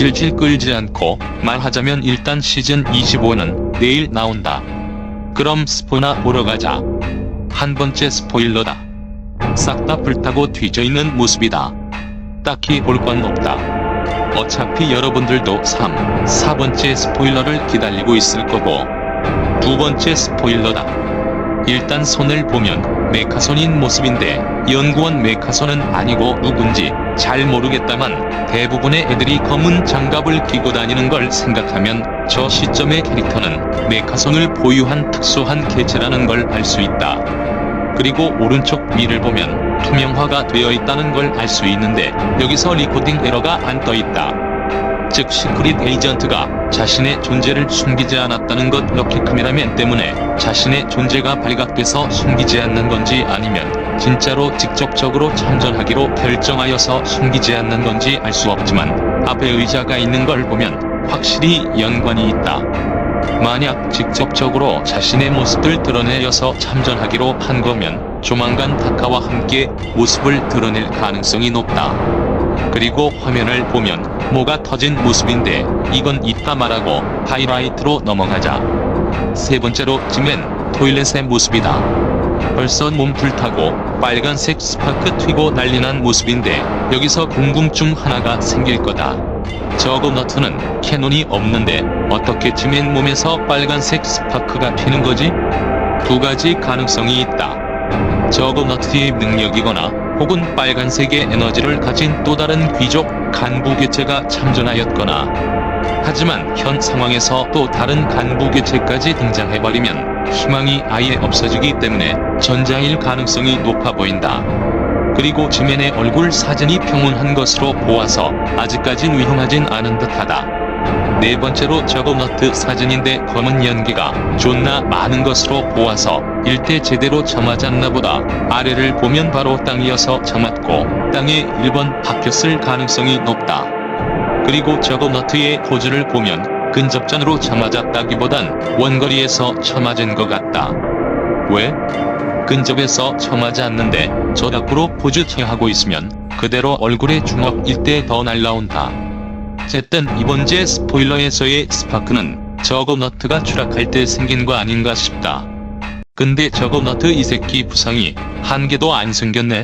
질질 끌지 않고 말하자면 일단 시즌 25는 내일 나온다. 그럼 스포나 보러 가자. 한 번째 스포일러다. 싹 다 불타고 뒤져 있는 모습이다. 딱히 볼 건 없다. 어차피 여러분들도 3, 4번째 스포일러를 기다리고 있을 거고 두 번째 스포일러다. 일단 손을 보면 메카손인 모습인데 연구원 메카손은 아니고 누군지 잘 모르겠다만 대부분의 애들이 검은 장갑을 끼고 다니는 걸 생각하면 저 시점의 캐릭터는 메카손을 보유한 특수한 개체라는 걸 알 수 있다. 그리고 오른쪽 위를 보면 투명화가 되어 있다는 걸 알 수 있는데 여기서 리코딩 에러가 안 떠 있다. 즉 시크릿 에이전트가 자신의 존재를 숨기지 않았다는 것 럭키 카메라맨 때문에 자신의 존재가 발각돼서 숨기지 않는 건지 아니면 진짜로 직접적으로 참전하기로 결정하여서 숨기지 않는 건지 알 수 없지만 앞에 의자가 있는 걸 보면 확실히 연관이 있다. 만약 직접적으로 자신의 모습을 드러내어서 참전하기로 한 거면 조만간 다카와 함께 모습을 드러낼 가능성이 높다. 그리고 화면을 보면 뭐가 터진 모습인데 이건 이따 말하고 하이라이트로 넘어가자. 세 번째로 지멘 토일렛의 모습이다. 벌써 몸 불타고 빨간색 스파크 튀고 난리난 모습인데 여기서 궁금증 하나가 생길 거다. 저거 너트는 캐논이 없는데 어떻게 지멘 몸에서 빨간색 스파크가 튀는 거지? 두 가지 가능성이 있다. 저거 너트의 능력이거나 혹은 빨간색의 에너지를 가진 또 다른 귀족 간부 개체가 참전하였거나 하지만 현 상황에서 또 다른 간부 개체까지 등장해버리면 희망이 아예 없어지기 때문에 전자일 가능성이 높아 보인다. 그리고 지멘의 얼굴 사진이 평온한 것으로 보아서 아직까진 위험하진 않은 듯하다. 네 번째로 저거너트 사진인데 검은 연기가 존나 많은 것으로 보아서 일대 제대로 쳐맞았나 보다. 아래를 보면 바로 땅이어서 쳐맞고 땅에 1번 박혔을 가능성이 높다. 그리고 저거 너트의 포즈를 보면 근접전으로 쳐맞았다기보단 원거리에서 쳐맞은 것 같다. 왜? 근접에서 쳐맞았는데 저 밖으로 포즈 취하고 있으면 그대로 얼굴에 주먹 일대 더 날라온다. 어쨌든 이번제 스포일러에서의 스파크는 저거 너트가 추락할 때 생긴 거 아닌가 싶다. 근데 저거 너트 이 새끼 부상이 한 개도 안 생겼네.